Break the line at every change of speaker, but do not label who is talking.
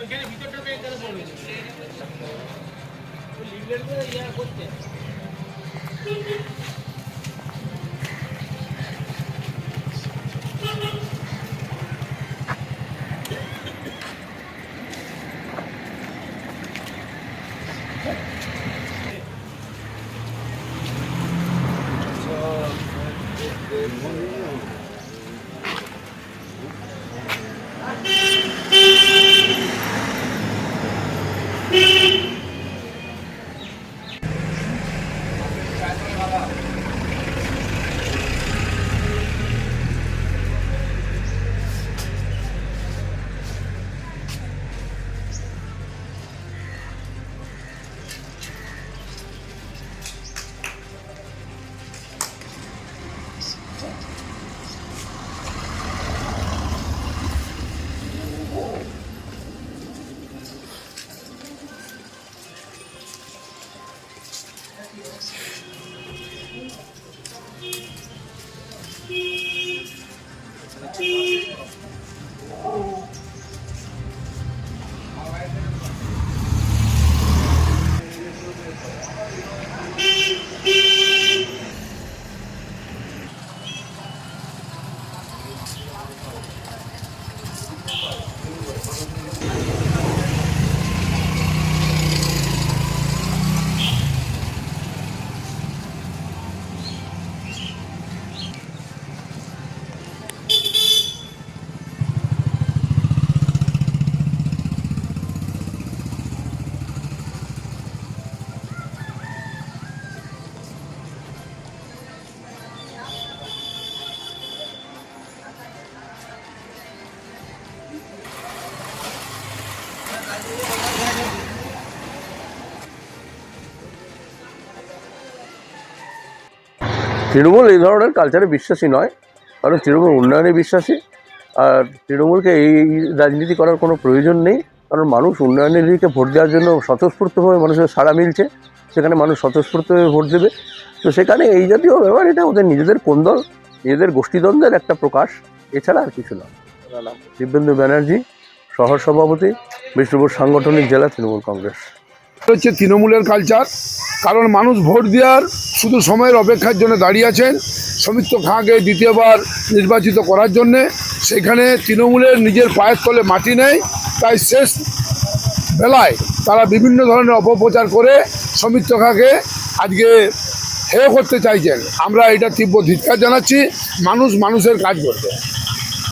ওইখানে ভিতরটা পেয়ে তারা পড়ে লিভলেটগুলো ইয়া করতে Thank you. see.
তৃণমূল এই ধরনের কালচারে বিশ্বাসী নয়, কারণ তৃণমূল উন্নয়নে বিশ্বাসী। আর তৃণমূলকে এই রাজনীতি করার কোনো প্রয়োজন নেই, কারণ মানুষ উন্নয়নের দিকে ভোট দেওয়ার জন্য স্বতঃস্ফূর্তভাবে মানুষের সাড়া মিলছে, সেখানে মানুষ স্বতঃস্ফূর্তভাবে ভোট দেবে। তো সেখানে এই জাতীয় ব্যাপার, এটা ওদের নিজেদের কোন্দল নিজেদের গোষ্ঠীদ্বন্দ্বের একটা প্রকাশ, এছাড়া আর কিছু না। দিব্যেন্দু ব্যানার্জি শহর সভাপতি বিষ্ণুপুর সাংগঠনিক জেলা তৃণমূল কংগ্রেস।
হচ্ছে তৃণমূলের কালচার কারণ মানুষ ভোট দেওয়ার শুধু সময়ের অপেক্ষার জন্য দাঁড়িয়ে আছেন সমিত্র খাঁকে দ্বিতীয়বার নির্বাচিত করার জন্যে। সেখানে তৃণমূলের নিজের পায়ের তলে মাটি নেই, তাই শেষ বেলায় তারা বিভিন্ন ধরনের অপপ্রচার করে সমিত্র খাঁকে আজকে হেয় করতে চাইছেন। আমরা এটা তীব্র ধিক্কার জানাচ্ছি, মানুষ মানুষের কাজ করবে।